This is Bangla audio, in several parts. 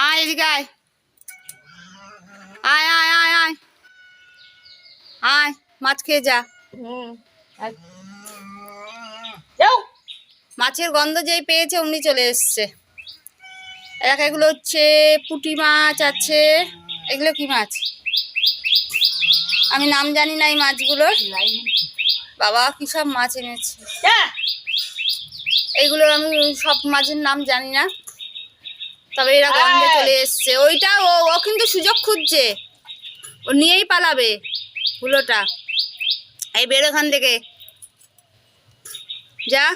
এদিকে আয়। আয় আয় আয় আয়। আয় মাছ খেয়ে যা। হুম আয়। মাছের গন্ধ যেই পেয়েছে অমনি চলে এসছে। এক এগুলো হচ্ছে পুঁটি মাছ আছে। এগুলো কি মাছ? আমি নাম জানি না এই মাছগুলোর। বাবা কি সব মাছ এনেছে। যা। এইগুলো আমি সব মাছের নাম জানি না। তবে এরা গন্ধে চলে এসছে। ওইটা ও ও কিন্তু সুযোগ খুঁজছে। ও নিয়েই পালাবে হুলোটা এই বের ওখান থেকে। যা।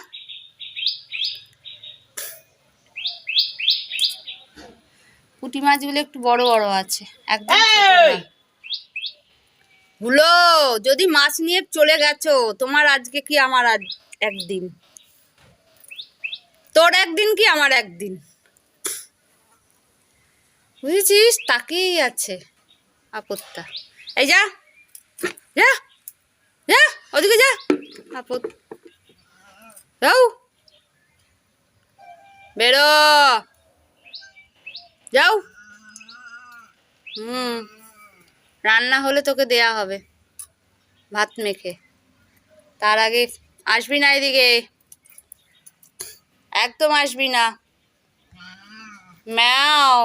পুঁটি মাছগুলো একটু বড় বড় আছে। একদম। হুলো যদি মাছ নিয়ে চলে গেছো তোমার আজকে কি আমার আজ একদিন? তোর একদিন কি আমার একদিন? বুঝেছিস? তাকেই আছে আপত্তা এই যা যা যা, ওদিকে যা আপত যাও। বেরো। যাও। হুম, রান্না হলে তোকে দেয়া হবে, ভাত মেখে। তার আগে আসবি না এদিকে। একদম আসবি না। ম্যাও।